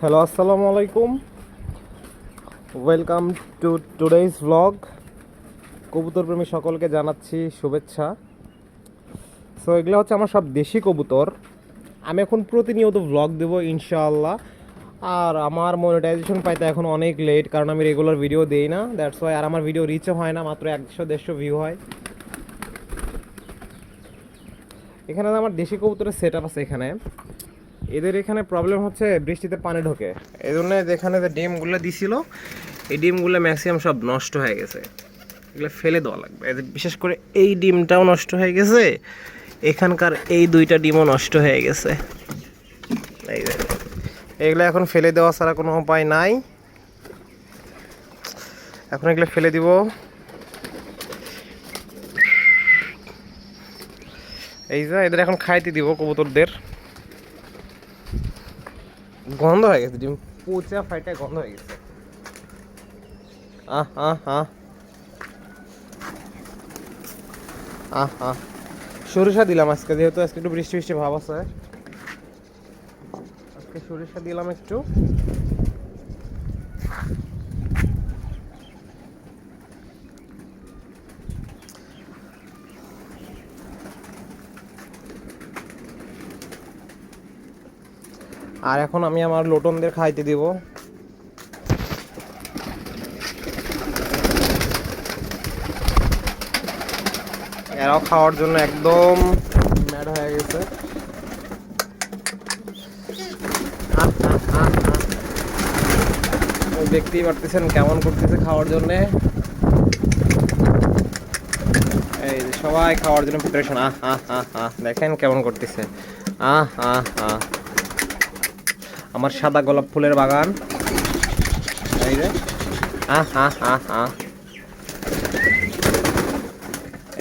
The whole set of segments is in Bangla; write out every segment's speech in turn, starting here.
হ্যালো আসসালামু আলাইকুম ওয়েলকাম টু টুডেইস ব্লগ কবুতর প্রেমী সকলকে জানাচ্ছি শুভেচ্ছা। সো এগুলো হচ্ছে আমার সব দেশি কবুতর। আমি এখন প্রতিনিয়ত ব্লগ দেব, ইনশাআল্লাহ। আর আমার মনিটাইজেশন পাইতে এখন অনেক লেট কারণ আমি রেগুলার ভিডিও দেই না। দ্যাটস ওয়াই আর আমার ভিডিও রিচও হয় না, মাত্র একশো, দেড়শো ভিউ হয়। এখানে আমার দেশি কবুতরের সেট আপ আছে এখানে। এদের এখানে প্রবলেম হচ্ছে বৃষ্টিতে পানি ঢোকে। এই জন্য যেখানে যে ডিমগুলো দিছিল, এই ডিমগুলো ম্যাক্সিমাম সব নষ্ট হয়ে গেছে। এগুলো ফেলে দেওয়া লাগবে। বিশেষ করে এই ডিমটাও নষ্ট হয়ে গেছে, এখানকার এই দুইটা ডিমও নষ্ট হয়ে গেছে। এই এগুলো এখন ফেলে দেওয়া ছাড়া কোনো উপায় নাই। এখন এগুলো ফেলে দিব। এই যে, এদের এখন খাইতে দিব কবুতরদের। গন্ধ হয়ে গেছে, ডিম। পচা ফাইটা গন্ধ হয়ে গেছে। আহ আহ আহ। আহ সরিষা দিলাম আজকে, যেহেতু আজকে একটু বৃষ্টি বৃষ্টি ভাব আছে। আজকে সরিষা দিলাম একটু। আর এখন আমি আমার লোটনদের খাইতে দিব। এরাও খাওয়ার জন্য একদম ম্যাড হয়ে গেছে। দেখতেই পারতেছেন কেমন করতেছে খাওয়ার জন্য। এই সবাই খাওয়ার জন্য প্রিপারেশন আহ আহ আহ আহ, দেখেন কেমন করতেছে। আহ আহ আহ। আমার সাদা গোলাপ ফুলের বাগান।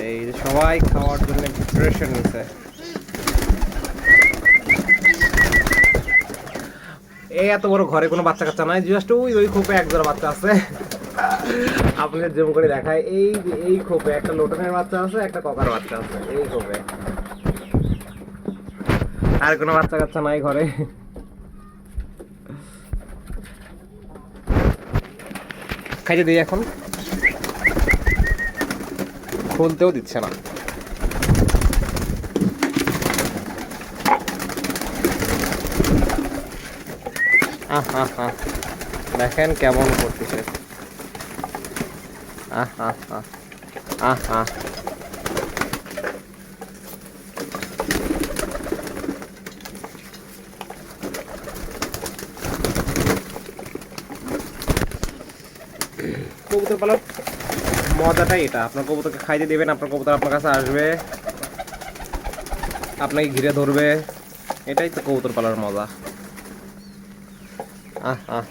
এই যে সবাই খাওয়ার জন্য প্রিপারেশন নিছে। এই এত বড় ঘরে কোনো বাচ্চা কাচ্চা নাই জাস্ট ওই ওই খোপে এক জোড়া বাচ্চা আছে। আপনাদের জুম করে দেখায় এই এই খোপে একটা লোটনের বাচ্চা আছে, একটা ককার বাচ্চা আছে, এই খোপে। আর কোনো বাচ্চা কাচ্চা নাই ঘরে। খাইতে দিই এখন। খুলতেও দিচ্ছে না। দেখেন কেমন করতেছে। আহ আহ আহ আহ কবুতর পালন মজাটাই এটা। আপনার কবুতরকে খাইতে দেবেন, আপনার কবুতর আপনার কাছে আসবে। আপনাকে ঘিরে ধরবে। এটাই তো কবুতর পালার মজা। আহ আহ।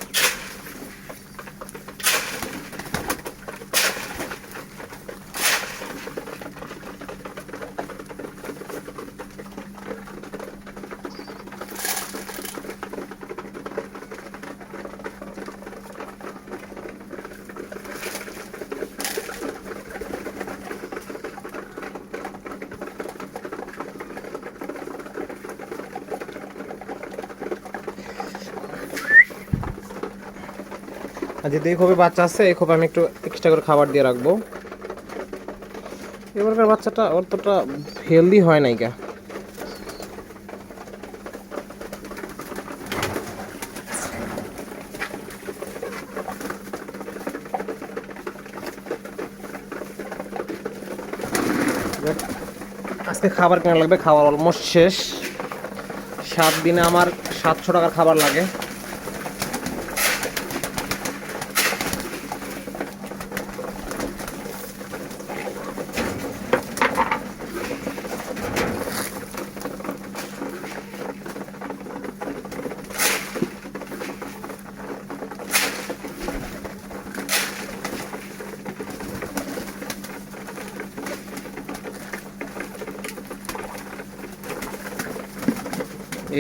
আর যদি এই খোপে বাচ্চা আছে, এই খোপে আমি একটু এক্সট্রা করে খাবার দিয়ে রাখব। এবারকার বাচ্চাটা অতটা হেলদি হয় নাই কা আজকে খাবার কেনা লাগবে, খাবার অলমোস্ট শেষ। সাত দিনে আমার সাতশো টাকার খাবার লাগে।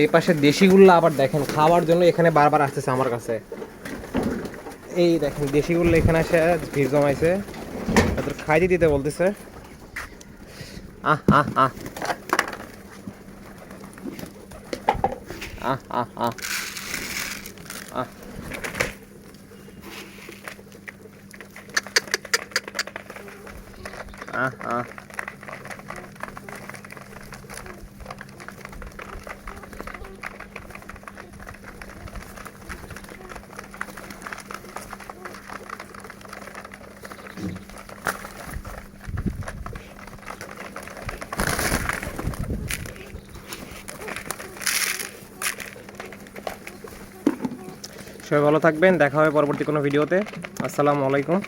এই পাশে দেশিগুলো আবার দেখেন, খাওয়ার জন্য এখানে বারবার আসতেছে আমার কাছে। এই দেখেন দেশিগুলো এখানে এসে ভিড় জমাইছে। ওদের খাইতে দিতে বলতেছে। আহ আহ। আহ আহ আহ। আহ। আহ আহ। সবাই ভালো থাকবেন দেখা হবে পরবর্তী কোনো ভিডিওতে। আসসালামু আলাইকুম।